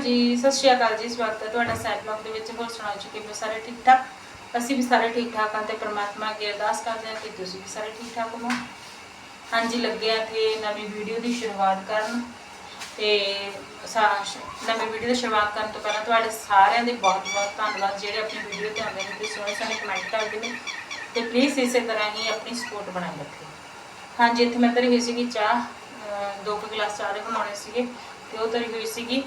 ਜੀ, ਸਤਿ ਸ਼੍ਰੀ ਅਕਾਲ ਜੀ, ਸਵਾਗਤ ਹੈ ਤੁਹਾਡਾ ਸੈਟ ਬਲੌਗ ਦੇ ਵਿੱਚ। ਹੋਰ ਸੁਣਾ ਚੁੱਕੇ ਹੋ? ਸਾਰੇ ਠੀਕ ਠਾਕ ਅਸੀਂ ਵੀ ਸਾਰੇ ਠੀਕ ਠਾਕ ਹਾਂ ਤੇ ਪ੍ਰਮਾਤਮਾ ਅੱਗੇ ਅਰਦਾਸ ਕਰਦੇ ਹਾਂ ਕਿ ਤੁਸੀਂ ਵੀ ਸਾਰੇ ਠੀਕ ਠਾਕ ਹੋਵੋ। ਹਾਂਜੀ, ਲੱਗੇ ਆ ਤੇ ਨਵੀਂ ਵੀਡੀਓ ਦੀ ਸ਼ੁਰੂਆਤ ਕਰਨ ਤੇ ਨਵੀਂ ਵੀਡੀਓ ਦੀ ਸ਼ੁਰੂਆਤ ਕਰਨ ਤੋਂ ਪਹਿਲਾਂ ਤੁਹਾਡੇ ਸਾਰਿਆਂ ਦੇ ਬਹੁਤ ਬਹੁਤ ਧੰਨਵਾਦ। ਜਿਹੜੇ ਆਪਣੀ ਵੀਡੀਓ ਤੇ ਆਉਂਦੇ ਨੇ ਤੇ ਸੋਹਣੇ ਸੋਹਣੇ ਕਮੈਂਟ ਕਰਦੇ ਨੇ ਤੇ ਪਲੀਜ਼ ਇਸੇ ਤਰ੍ਹਾਂ ਹੀ ਆਪਣੀ ਸਪੋਰਟ ਬਣਾਈ ਰੱਖਿਓ। ਹਾਂਜੀ, ਇੱਥੇ ਮੈਂ ਧਰੀ ਹੋਈ ਸੀਗੀ ਚਾਹ ਦੋ ਕੁ ਗਲਾਸ ਚਾਹ ਦੇ ਬਣਾਉਣੇ ਸੀਗੇ ਤੇ ਉਹ ਧਰੀ ਹੋਈ ਸੀਗੀ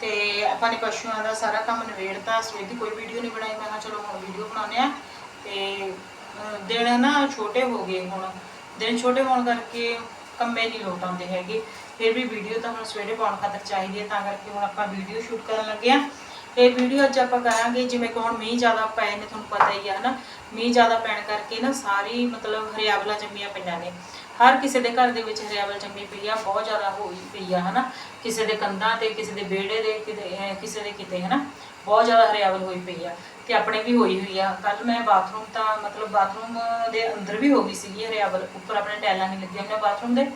ਤੇ ਆਪਾਂ ਨੇ ਪਸ਼ੂਆਂ ਦਾ ਸਾਰਾ ਕੰਮ ਨਿਬੇੜਤਾ, ਸਵੇਰ ਦੀ ਕੋਈ ਵੀਡੀਓ ਨਹੀਂ ਬਣਾਈ, ਮੈਂ ਕਿਹਾ ਚਲੋ ਹੁਣ ਵੀਡੀਓ ਬਣਾਉਂਦੇ ਆ ਤੇ ਦਿਨ ਨਾ ਛੋਟੇ ਹੋ ਗਏ ਹੁਣ। ਦਿਨ ਛੋਟੇ ਹੋਣ ਕਰਕੇ ਕੰਮੇ ਨਹੀਂ ਲੋਟ ਆਉਂਦੇ ਹੈਗੇ। ਫਿਰ ਵੀ ਵੀਡੀਓ ਤਾਂ ਹੁਣ ਸਵੇਰੇ ਪਾਉਣ ਖਾਤਰ ਚਾਹੀਦੀ ਹੈ, ਤਾਂ ਕਰਕੇ ਹੁਣ ਆਪਾਂ ਵੀਡੀਓ ਸ਼ੂਟ ਕਰਨ ਲੱਗੇ ਆ ਇਹ ਵੀਡੀਓ ਅੱਜ ਆਪਾਂ ਕਰਾਂਗੇ, ਜਿਵੇਂ ਕਿ ਹੁਣ ਮੀਂਹ ਜ਼ਿਆਦਾ ਪਏ ਨੇ ਤੁਹਾਨੂੰ ਪਤਾ ਹੀ ਆ, ਹਨਾ। ਮੀਂਹ ਜ਼ਿਆਦਾ ਪੈਣ ਕਰਕੇ ਨਾ ਸਾਰੀ ਮਤਲਬ ਹਰਿਆਵਲਾ ਜੰਮੀਆਂ ਪਈਆਂ ਨੇ। ਹਰ ਕਿਸੇ ਦੇ ਘਰ ਦੇ ਵਿੱਚ ਹਰਿਆਵਲ ਜੰਮੀ ਪਈ ਆ, ਬਹੁਤ ਜ਼ਿਆਦਾ ਹੋਈ ਪਈ ਆ, ਹਨਾ? ਕਿਸੇ ਦੇ ਕੰਧਾਂ ਤੇ, ਕਿਸੇ ਦੇ ਵਿਹੜੇ ਦੇ, ਕਿਤੇ ਕਿਸੇ ਦੇ ਕਿਤੇ, ਹਨਾ? ਬਹੁਤ ਜ਼ਿਆਦਾ ਹਰਿਆਵਲ ਹੋਈ ਪਈ ਆ ਤੇ ਆਪਣੇ ਵੀ ਹੋਈ ਹੋਈ ਆ। ਕੱਲ ਮੈਂ ਬਾਥਰੂਮ ਤਾਂ, ਮਤਲਬ ਬਾਥਰੂਮ ਦੇ ਅੰਦਰ ਵੀ ਹੋ ਗਈ ਸੀਗੀ ਹਰਿਆਵਲ। ਉੱਪਰ ਆਪਣੇ ਟੈਲਾਂ ਨਹੀਂ ਲੱਗੀਆਂ ਹੋਈਆਂ ਬਾਥਰੂਮ ਦੇ।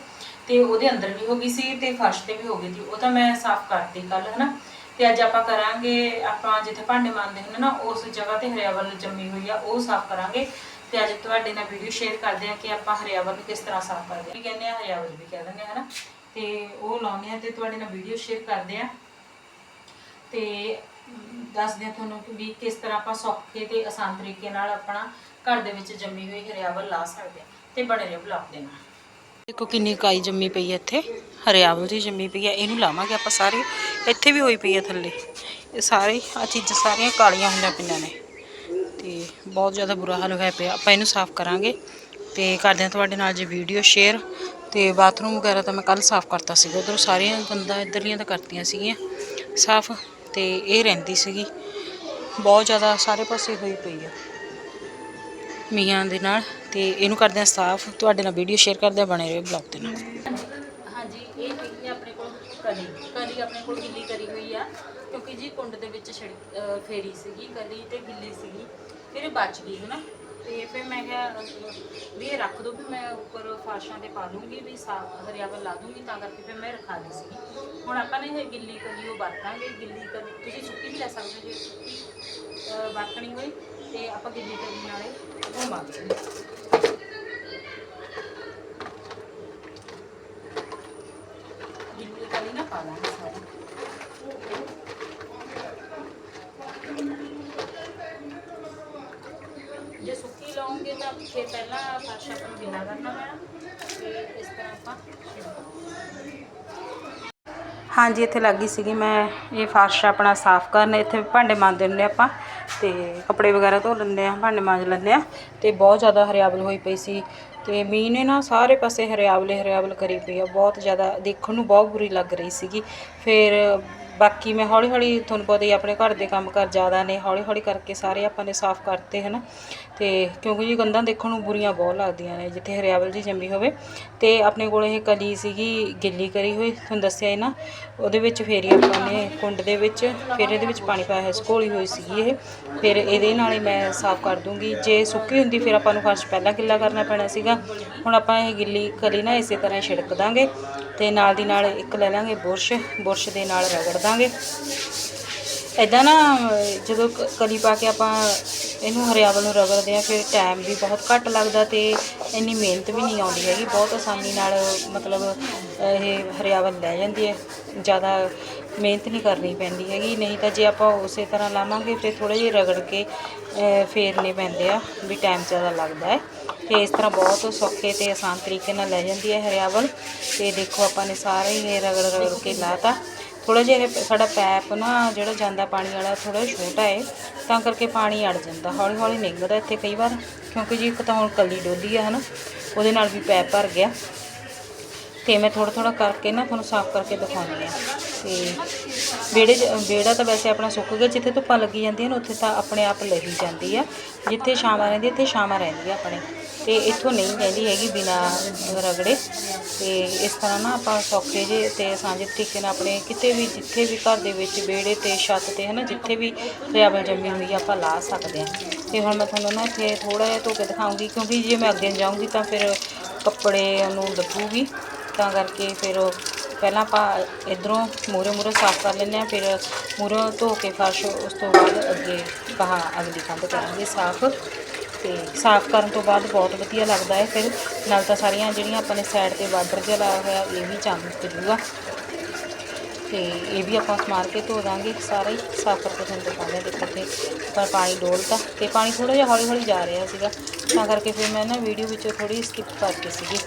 ਤੇ ਉਹਦੇ ਅੰਦਰ ਵੀ ਹੋ ਗਈ ਸੀ ਤੇ ਫਰਸ਼ ਤੇ ਵੀ ਹੋ ਗਈ ਸੀ। ਉਹ ਤਾਂ ਮੈਂ ਸਾਫ਼ ਕਰਤੀ ਕੱਲ ਹਨਾ? ਤੇ ਅੱਜ ਆਪਾਂ ਕਰਾਂਗੇ, ਆਪਾਂ ਜਿੱਥੇ ਭਾਂਡੇ ਮਾਂਜਦੇ ਹੁੰਦੇ ਨਾ, ਉਸ ਜਗ੍ਹਾ ਤੇ ਹਰਿਆਵਲ ਜੰਮੀ ਹੋਈ ਆ, ਉਹ ਸਾਫ਼ ਕਰਾਂਗੇ। ਤੇ ਅੱਜ ਤੁਹਾਡੇ ਨਾਲ ਵੀਡੀਓ ਸ਼ੇਅਰ ਕਰਦੇ ਆ ਕਿ ਆਪਾਂ ਹਰਿਆਵਲ ਨੂੰ ਕਿਸ ਤਰ੍ਹਾਂ ਸਾਫ਼ ਕਰਦੇ ਆ ਵੀ ਕਹਿੰਦੇ ਆ ਹਰਿਆਵਲ ਵੀ ਕਹਿ ਦਿੰਦੇ ਆ, ਹਨਾ? ਤੇ ਉਹ ਲਾਉਂਦੇ ਆ ਤੇ ਤੁਹਾਡੇ ਨਾਲ ਵੀਡੀਓ ਸ਼ੇਅਰ ਕਰਦੇ ਆ। ਤੇ ਦੱਸਦੇ ਆ ਤੁਹਾਨੂੰ ਕਿ ਵੀ ਕਿਸ ਤਰ੍ਹਾਂ ਆਪਾਂ ਸੌਖੇ ਤੇ ਆਸਾਨ ਤਰੀਕੇ ਨਾਲ ਆਪਣਾ ਘਰ ਦੇ ਵਿੱਚ ਜੰਮੀ ਹੋਈ ਹਰਿਆਵਲ ਲਾ ਸਕਦੇ ਆ ਤੇ ਬਣੇ ਰਹੋ ਬਲੌਗ ਦੇ ਨਾਲ। ਦੇਖੋ ਕਿੰਨੀ ਕਾਈ ਜੰਮੀ ਪਈ ਹੈ ਇੱਥੇ। ਹਰਿਆਵਲ ਦੀ ਜੰਮੀ ਪਈ ਹੈ ਇਹਨੂੰ ਲਾਵਾਂਗੇ ਆਪਾਂ ਸਾਰੇ। ਇੱਥੇ ਵੀ ਹੋਈ ਪਈ ਹੈ ਥੱਲੇ। ਇਹ ਸਾਰੇ ਆ ਚੀਜ਼ਾਂ ਸਾਰੀਆਂ ਕਾਲੀਆਂ ਹੁੰਦੀਆਂ ਪਈਆਂ ਨੇ। ਤੇ ਬਹੁਤ ਜ਼ਿਆਦਾ ਬੁਰਾ ਹਾਲ ਹੋਇਆ ਪਿਆ। ਆਪਾਂ ਇਹਨੂੰ ਸਾਫ਼ ਕਰਾਂਗੇ ਤੇ ਕਰਦੇ ਹਾਂ ਤੁਹਾਡੇ ਨਾਲ ਜੇ ਵੀਡੀਓ ਸ਼ੇਅਰ ਤੇ ਬਾਥਰੂਮ ਵਗੈਰਾ ਤਾਂ ਮੈਂ ਕੱਲ ਸਾਫ਼ ਕਰਤਾ ਸੀਗਾ। ਉਧਰ ਸਾਰੀਆਂ ਗੰਦਾ ਇੱਧਰਲੀਆਂ ਤਾਂ ਕਰਤੀਆਂ ਸੀਗੀਆਂ ਸਾਫ਼ ਤੇ ਇਹ ਰਹਿੰਦੀ ਸੀਗੀ। ਬਹੁਤ ਜ਼ਿਆਦਾ ਸਾਰੇ ਪਾਸੇ ਹੋਈ ਪਈ ਆ ਮੀਆਂ ਦੇ ਨਾਲ ਤੇ ਇਹਨੂੰ ਕਰਦੇ ਹਾਂ ਸਾਫ਼। ਤੁਹਾਡੇ ਨਾਲ ਵੀਡੀਓ ਸ਼ੇਅਰ ਕਰਦੇ ਬਣੇ ਰਹੋ ਬਲੌਗ ਦੇ ਨਾਲ। ਹਾਂਜੀ, ਇਹ ਹੈਗੀ ਆਪਣੇ ਕੋਲ ਕਲੀ ਕਲੀ ਆਪਣੇ ਕੋਲ ਗਿੱਲੀ ਕਰੀ ਹੋਈ ਆ, ਕਿਉਂਕਿ ਜੀ ਕੁੰਡ ਦੇ ਵਿੱਚ ਛਿੜ- ਫੇਰੀ ਸੀਗੀ, ਕਲੀ ਤੇ ਗਿੱਲੀ ਸੀਗੀ। ਫਿਰ ਇਹ ਬਚ ਗਈ, ਹਨਾ? ਤੇ ਫਿਰ ਮੈਂ ਕਿਹਾ, ਵੀ ਇਹ ਰੱਖ ਦੋ, ਵੀ ਮੈਂ ਉੱਪਰ ਫਾਸ਼ਾਂ ਤੇ ਪਾ ਲੂੰਗੀ ਵੀ ਸਾਫ਼ ਹਰਿਆਵਲ ਲਾ ਦੂੰਗੀ, ਤਾਂ ਕਰਕੇ ਫਿਰ ਮੈਂ ਰਖਾ ਲਈ ਸੀਗੀ। ਹੁਣ ਆਪਾਂ ਨੇ ਇਹ ਗਿੱਲੀ ਕਲੀ ਉਹ ਵਰਤਾਂਗੇ, ਗਿੱਲੀ ਕਲੀ ਤੁਸੀਂ ਸੁੱਕੀ ਵੀ ਲੈ ਸਕਦੇ ਹੋ, ਜੇ ਸੁੱਕੀ ਵਰਤਣੀ ਹੋਈ ਤੇ ਆਪਾਂ ਗਿੱਲੀ ਕਲੀ ਨਾਲੇ ਉਹ ਮਾਰਾਂਗੇ ਗਿੱਲੀ ਕਲੀ ਨਾ ਪਾ ਲਾਂਗੇ ਸਾਰੀ ਜੇ ਸੁੱਕੀ ਲਾਉਂਗੇ ਤਾਂ ਫਿਰ ਪਹਿਲਾਂ ਫਰਸ਼ ਆਪਾਂ ਨੂੰ ਗਿੱਲਾ ਕਰਨਾ ਪੈਣਾ ਤੇ ਇਸ ਤਰ੍ਹਾਂ ਆਪਾਂ ਹਾਂਜੀ, ਇੱਥੇ ਲੱਗੀ ਸੀਗੀ ਮੈਂ ਇਹ ਫਰਸ਼ ਆਪਣਾ ਸਾਫ਼ ਕਰਨ, ਇੱਥੇ ਭਾਂਡੇ ਮਾਂਜਦੇ ਹੁੰਦੇ ਆਪਾਂ, ਤੇ ਕੱਪੜੇ ਵਗੈਰਾ ਧੋ ਲੈਂਦੇ ਆ ਭਾਂਡੇ ਮਾਂਜ ਲੈਂਦੇ ਆ ਤੇ ਬਹੁਤ ਜ਼ਿਆਦਾ ਹਰਿਆਵਲ ਹੋਈ ਪਈ ਸੀ, ਤੇ ਮੀਂਹ ਨੇ ਨਾ ਸਾਰੇ ਪਾਸੇ ਹਰਿਆਵਲੇ ਹਰਿਆਵਲ ਕਰੀ ਪਈ ਆ, ਬਹੁਤ ਜ਼ਿਆਦਾ ਦੇਖਣ ਨੂੰ ਬਹੁਤ ਬੁਰੀ ਲੱਗ ਰਹੀ ਸੀਗੀ। ਫਿਰ ਬਾਕੀ ਮੈਂ ਹੌਲੀ ਹੌਲੀ ਤੁਹਾਨੂੰ ਪਤਾ ਹੀ ਆਪਣੇ ਘਰ ਦੇ ਕੰਮ ਕਰ ਜ਼ਿਆਦਾ ਨੇ, ਹੌਲੀ ਹੌਲੀ ਕਰਕੇ ਸਾਰੇ ਆਪਾਂ ਨੇ ਸਾਫ਼ ਕਰਤੇ ਹਨ। ਤੇ ਕਿਉਂਕਿ ਜੀ ਗੰਦਾਂ ਦੇਖਣ ਨੂੰ ਬੁਰੀਆਂ ਬਹੁਤ ਲੱਗਦੀਆਂ ਨੇ, ਜਿੱਥੇ ਹਰਿਆਵਲ ਜੀ ਜੰਮੀ ਹੋਵੇ। ਤੇ ਆਪਣੇ ਕੋਲ ਇਹ ਕਲੀ ਸੀਗੀ, ਗਿੱਲੀ ਕਰੀ ਹੋਈ, ਤੁਹਾਨੂੰ ਦੱਸਿਆ ਇਹ ਨਾ। ਉਹਦੇ ਵਿੱਚ ਫੇਰੀ ਆਪਾਂ ਨੇ ਕੁੰਡ ਦੇ ਵਿੱਚ, ਫਿਰ ਇਹਦੇ ਵਿੱਚ ਪਾਣੀ ਪਾਇਆ ਹੋਇਆ ਘੋਲੀ ਹੋਈ ਸੀਗੀ ਇਹ। ਫਿਰ ਇਹਦੇ ਨਾਲ ਹੀ ਮੈਂ ਸਾਫ਼ ਕਰ ਦੂੰਗੀ। ਜੇ ਸੁੱਕੀ ਹੁੰਦੀ, ਫਿਰ ਆਪਾਂ ਨੂੰ ਫਰਸ਼ ਪਹਿਲਾਂ ਗਿੱਲਾ ਕਰਨਾ ਪੈਣਾ ਸੀਗਾ। ਹੁਣ ਆਪਾਂ ਇਹ ਗਿੱਲੀ ਕਲੀ ਨਾ ਇਸੇ ਤਰ੍ਹਾਂ ਛਿੜਕ ਦਾਂਗੇ। ਤੇ ਨਾਲ ਦੀ ਨਾਲ ਇੱਕ ਲੈ ਲਾਂਗੇ ਬੁਰਸ਼ ਬੁਰਸ਼ ਦੇ ਨਾਲ ਰਗੜ ਦਾਂਗੇ ਇਦਾਂ ਨਾ, ਜਦੋਂ ਕਲੀ ਪਾ ਕੇ ਆਪਾਂ ਇਹਨੂੰ ਹਰਿਆਵਲ ਨੂੰ ਰਗੜਦੇ ਆ ਫਿਰ ਟਾਈਮ ਵੀ ਬਹੁਤ ਘੱਟ ਲੱਗਦਾ ਤੇ ਇੰਨੀ ਮਿਹਨਤ ਵੀ ਨਹੀਂ ਆਉਂਦੀ ਹੈਗੀ। ਬਹੁਤ ਆਸਾਨੀ ਨਾਲ ਮਤਲਬ ਇਹ ਹਰਿਆਵਲ ਲੈ ਜਾਂਦੀ ਹੈ। ਜ਼ਿਆਦਾ ਮਿਹਨਤ ਨਹੀਂ ਕਰਨੀ ਪੈਂਦੀ ਹੈਗੀ। ਨਹੀਂ ਤਾਂ ਜੇ ਆਪਾਂ ਉਸੇ ਤਰ੍ਹਾਂ ਲਾਵਾਂਗੇ, ਫਿਰ ਥੋੜਾ ਜਿਹਾ ਰਗੜ ਕੇ ਫੇਰਨੇ ਪੈਂਦੇ ਆ ਵੀ ਟਾਈਮ ਜ਼ਿਆਦਾ ਲੱਗਦਾ ਹੈ। ਤੇ ਇਸ ਤਰ੍ਹਾਂ ਬਹੁਤ ਸੌਖੇ ਤੇ ਆਸਾਨ ਤਰੀਕੇ ਨਾਲ ਲੈ ਜਾਂਦੀ ਹੈ ਹਰਿਆਵਲ। ਤੇ ਦੇਖੋ ਆਪਾਂ ਨੇ ਸਾਰੇ ਹੀ ਇਹ ਰਗੜ ਰਗੜ ਕੇ ਲਾਤਾ। ਥੋੜਾ ਜਿਹਾ ਇਹ ਸਾਡਾ ਪੈਪ ਨਾ ਜਿਹੜਾ ਜਾਂਦਾ ਪਾਣੀ ਵਾਲਾ ਥੋੜਾ ਛੋਟਾ ਹੈ ਤਾਂ ਕਰਕੇ ਪਾਣੀ ਅੜ ਜਾਂਦਾ। ਹੌਲੀ ਹੌਲੀ ਨਿਕਲਦਾ ਇੱਥੇ ਕਈ ਵਾਰ, ਕਿਉਂਕਿ ਜੀ ਇੱਕ ਤਾਂ ਹੁਣ ਕੱਲੀ ਡੋਲੀ ਆ, ਹਨਾ, ਉਹਦੇ ਨਾਲ ਵੀ ਪੈਪ ਭਰ ਗਿਆ। ਤੇ ਮੈਂ ਥੋੜਾ ਥੋੜਾ ਕਰਕੇ ਨਾ ਤੁਹਾਨੂੰ ਸਾਫ਼ ਕਰਕੇ ਦਿਖਾਉਂਦੀ ਆ ਤੇ ਵਿਹੜੇ 'ਚ, ਵਿਹੜਾ ਤਾਂ ਵੈਸੇ ਆਪਣਾ ਸੁੱਕ ਗਿਆ, ਜਿੱਥੇ ਧੁੱਪਾਂ ਲੱਗੀ ਜਾਂਦੀਆਂ ਨੇ, ਉੱਥੇ ਤਾਂ ਆਪਣੇ ਆਪ ਲਹੀ ਜਾਂਦੀ ਆ। ਜਿੱਥੇ ਛਾਵਾਂ ਰਹਿੰਦੀ ਇੱਥੇ ਛਾਵਾਂ ਰਹਿੰਦੀਆਂ ਆਪਣੇ। ਤੇ ਇੱਥੋਂ ਨਹੀਂ ਰਹਿੰਦੀ ਹੈਗੀ ਬਿਨਾ ਰਗੜੇ। ਤੇ ਇਸ ਤਰ੍ਹਾਂ ਨਾ ਆਪਾਂ ਸੌਖੇ ਜੇ ਤੇ ਸਾਂਝੇ ਤਰੀਕੇ ਨਾਲ ਆਪਣੇ ਕਿਤੇ ਵੀ, ਜਿੱਥੇ ਵੀ ਘਰ ਦੇ ਵਿੱਚ ਵਿਹੜੇ ਤੇ ਛੱਤ ਤੇ ਹਨਾ, ਜਿੱਥੇ ਵੀ ਹਰਿਆਵਲ ਜੰਮੀ ਹੋਈ ਆ, ਆਪਾਂ ਲਾ ਸਕਦੇ ਆ ਤੇ ਹੁਣ ਮੈਂ ਤੁਹਾਨੂੰ ਨਾ ਇੱਥੇ ਥੋੜਾ ਜਿਹਾ ਧੋ ਕੇ ਦਿਖਾਉਂਗੀ, ਕਿਉਂਕਿ ਜੇ ਮੈਂ ਅੱਗੇ ਜਾਊਂਗੀ ਤਾਂ ਫਿਰ ਕੱਪੜੇ ਨੂੰ ਲੱਗੂਗੀ ਤਾਂ ਕਰਕੇ ਫਿਰ ਪਹਿਲਾਂ ਆਪਾਂ ਇਧਰੋਂ ਮੂਹਰੇ ਮੂਹਰੇ ਸਾਫ਼ ਕਰ ਲੈਂਦੇ ਆ ਫਿਰ ਮੂਹਰੋਂ ਧੋ ਕੇ ਫਰਸ਼ ਉਸ ਤੋਂ ਬਾਅਦ ਅੱਗੇ ਕਹਾ ਅਗਲੀ ਕੰਧ ਕਰਾਂਗੇ ਸਾਫ਼। ਤੇ ਸਾਫ਼ ਕਰਨ ਤੋਂ ਬਾਅਦ ਬਹੁਤ ਵਧੀਆ ਲੱਗਦਾ ਹੈ। ਫਿਰ ਨਾਲ ਤਾਂ ਸਾਰੀਆਂ ਜਿਹੜੀਆਂ ਆਪਾਂ ਨੇ ਸਾਈਡ ਤੇ ਬਾਰਡਰ ਜਿਹਾ ਲਾਇਆ ਹੋਇਆ ਇਹ ਵੀ ਚਮਕ ਜੂਗਾ ਤੇ ਇਹ ਵੀ ਆਪਾਂ ਮਾਰ ਕੇ ਧੋ ਦਾਂਗੇ ਸਾਰਾ ਹੀ ਸਾਫ਼ ਕਰਕੇ ਤੁਹਾਨੂੰ ਦਿਖਾਉਂਦੇ ਹਾਂ ਦੇਖੋ ਤੇ ਪਰ ਪਾਣੀ ਡੋਲਤਾ ਤੇ ਪਾਣੀ ਥੋੜਾ ਜਿਹਾ ਹੌਲੀ ਹੌਲੀ ਜਾ ਰਿਹਾ ਸੀਗਾ। ਤਾਂ ਕਰਕੇ ਫਿਰ ਮੈਂ ਨਾ ਵੀਡੀਓ ਵਿੱਚੋਂ ਥੋੜੀ ਸਕਿਪ ਕਰਤੀ ਸੀਗੀ।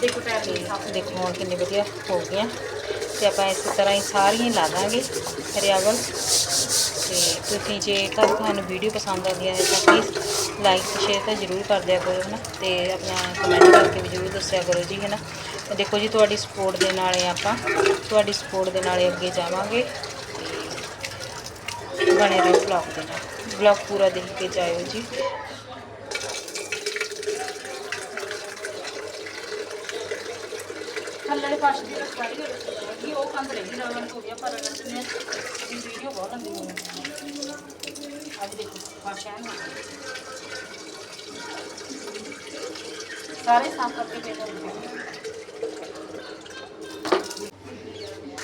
ਦੇਖੋ ਟਾਇਰ ਦੇਖੋ ਹੁਣ ਕਿੰਨੇ ਵਧੀਆ ਹੋ ਗਈਆਂ ਤੇ ਆਪਾਂ ਇਸੇ ਤਰ੍ਹਾਂ ਹੀ ਸਾਰੀਆਂ ਲਾ ਦਾਂਗੇ। ਹਰਿਆਵਲ। ਤੇ ਤੁਸੀਂ ਜੇਕਰ ਤੁਹਾਨੂੰ ਵੀਡੀਓ ਪਸੰਦ ਆਉਂਦੀ ਹੈ ਤਾਂ ਪਲੀਜ਼ ਲਾਈਕ ਸ਼ੇਅਰ ਤਾਂ ਜ਼ਰੂਰ ਕਰ ਦਿਆ ਕਰੋ ਹੈ ਨਾ ਤੇ ਆਪਣਾ ਕਮੈਂਟ ਕਰਕੇ ਵੀ ਜ਼ਰੂਰ ਦੱਸਿਆ ਕਰੋ ਜੀ ਹੈ ਨਾ ਦੇਖੋ ਜੀ, ਤੁਹਾਡੀ ਸਪੋਰਟ ਦੇ ਨਾਲ ਆਪਾਂ, ਤੁਹਾਡੀ ਸਪੋਰਟ ਦੇ ਨਾਲ ਅੱਗੇ ਜਾਵਾਂਗੇ ਬਣੇ ਰਹੋ ਵਲੌਗ ਦੇ ਨਾਲ। ਵਲੌਗ ਪੂਰਾ ਦੇਖ ਕੇ ਜਾਇਓ ਜੀ। ਥੱਲੇ ਪਾਸ ਦੀ ਰਸਵਾਈ ਹੋਈ ਉਹ ਕੰਧ ਰਹੀ ਨਾ ਹੋ ਗਿਆ ਪਰ ਅਗਰ ਨੇ ਦੀ ਵੀਡੀਓ ਬਹੁਤ ਲੰਬੀ ਹੋ। ਗਈ ਅੱਜ ਦੇਖੋ ਪਾਸ਼ਾਨ ਹੋ ਸਾਰੇ ਸਾਫ਼ ਕਰਕੇ ਦੇ ਦਿੰਦੇ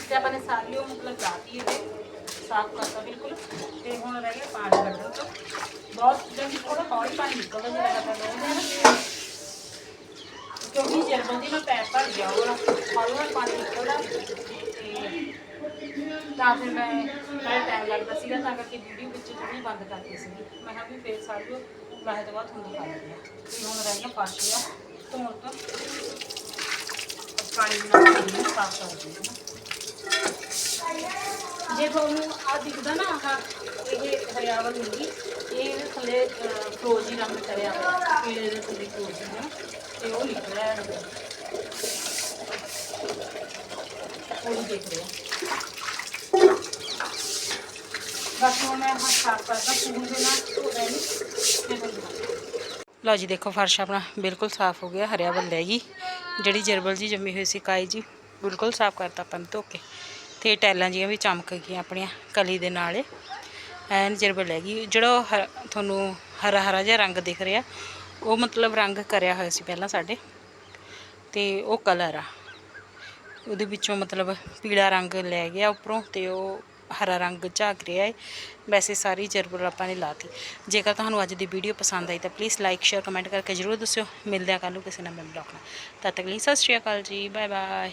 ਤੇ ਆਪਾਂ ਨੇ ਸਾਰੀ ਉਹ ਮਤਲਬ ਜਾਤੀ ਇਹਦੇ ਸਾਫ਼ ਕਰਤਾ ਬਿਲਕੁਲ। ਤੇ ਹੁਣ ਰਹਿ ਗਿਆ ਪਾਣੀ ਕੱਢਣ ਤੋਂ। ਬਹੁਤ ਜਲਦੀ ਥੋੜਾ ਹੌਲੀ ਪਾਣੀ ਨਿਕਲਦਾ ਜਿਹੜਾ ਆਪਾਂ ਡੋਲਦੇ ਨਾ ਕਿਉਂਕਿ ਜਰਬਲ ਦੀ ਨਾ ਪੈਪ ਭਰ ਗਿਆ ਉਹ ਹੌਲੀ ਪਾਣੀ ਨਿਕਲਦਾ ਤੇ ਤਾਂ ਫਿਰ ਮੈਂ ਬੜਾ ਟਾਈਮ ਲੱਗਦਾ ਸੀਗਾ ਤਾਂ ਕਰਕੇ ਵੀਡੀਓ ਵਿੱਚ ਥੋੜੀ ਬੰਦ ਕਰਤੀ ਸੀਗੀ ਮੈਂ ਕਿਹਾ ਵੀ ਫੇਰ ਸਾਰੀ ਲਾਹੇ ਤੋਂ ਬਾਅਦ ਤੁਹਾਨੂੰ ਦਿਖਾ ਦਿੰਦੀ ਹਾਂ ਵੀ ਹੁਣ ਰਹਿ ਗਿਆ ਫਾਸ਼ ਧੋਣ ਤੋਂ ਪਾਣੀ ਨਾਲ ਪਾਣੀ ਸਾਫ਼ ਕਰ ਦਿੰਦੀ ਹਾਂ ਜੇ ਤੁਹਾਨੂੰ ਆ ਦਿਖਦਾ ਨਾ ਆਹ ਇਹ ਹਰਿਆਵਲ ਨਹੀਂ ਇਹ ਥੱਲੇ ਫਰੋਜ਼ੀ ਰੰਗ ਕਰਿਆ ਹੋਇਆ, ਪੀਲੇ ਦੇ ਥੱਲੇ ਫਰੋਜ਼ੀ ਨਾ ਤੇ ਉਹ ਨਿਕਲ ਰਿਹਾ ਉਹ ਵੀ ਦੇਖ ਬਸ ਹੁਣ ਮੈਂ ਹੱਥ ਸਾਫ਼ ਕਰਦਾ ਪੂਰੀ ਦੇ ਨਾਲ ਧੋ ਦੇਣੀ ਤੇ ਬੰਦ ਲਓ ਜੀ, ਦੇਖੋ ਫਰਸ਼ ਆਪਣਾ ਬਿਲਕੁਲ ਸਾਫ਼ ਹੋ ਗਿਆ ਹਰਿਆਵਲ ਲੈ ਗਈ ਜਿਹੜੀ ਜਰਬਲ ਜੀ ਜੰਮੀ ਹੋਈ ਸੀ ਕਾਈ ਜੀ, ਬਿਲਕੁਲ ਸਾਫ਼ ਕਰਤਾ ਆਪਾਂ ਨੇ ਧੋ ਕੇ। ਤੇ ਟੈਲਾਂ ਜੀਆਂ ਵੀ ਚਮਕ ਗਈਆਂ ਆਪਣੀਆਂ ਕਲੀ ਦੇ ਨਾਲ। ਐਨ ਜਰਬਲ ਲੈ ਗਈ ਜਿਹੜਾ ਉਹ ਹ- ਤੁਹਾਨੂੰ ਹਰਾ ਹਰਾ ਜਿਹਾ ਰੰਗ ਦਿਖ ਰਿਹਾ ਉਹ ਮਤਲਬ ਰੰਗ ਕਰਿਆ ਹੋਇਆ ਸੀ ਪਹਿਲਾਂ ਸਾਡੇ ਤੇ ਉਹ ਕਲਰ ਆ। ਉਹਦੇ ਵਿੱਚੋਂ ਮਤਲਬ ਪੀਲਾ ਰੰਗ ਲੈ ਗਿਆ ਉੱਪਰੋਂ ਤੇ ਉਹ ਹਰਾ ਰੰਗ ਝਾਕ ਰਿਹਾ ਹੈ ਵੈਸੇ ਸਾਰੀ ਜਰਬਲ ਆਪਾਂ ਨੇ ਲਾਤੀ। ਜੇਕਰ ਤੁਹਾਨੂੰ ਅੱਜ ਦੀ ਵੀਡੀਓ ਪਸੰਦ ਆਈ ਤਾਂ ਪਲੀਜ਼ ਲਾਈਕ ਸ਼ੇਅਰ ਕਮੈਂਟ ਕਰਕੇ ਜਰੂਰ ਦੱਸਿਓ। ਮਿਲਦੇ ਆ ਕੱਲ੍ਹ ਨੂੰ ਕਿਸੇ ਨਵੇਂ ਬਲੌਗ ਨਾਲ। ਤਦ ਤੱਕ ਲਈ ਸਤਿ ਸ਼੍ਰੀ ਅਕਾਲ ਜੀ। Bye bye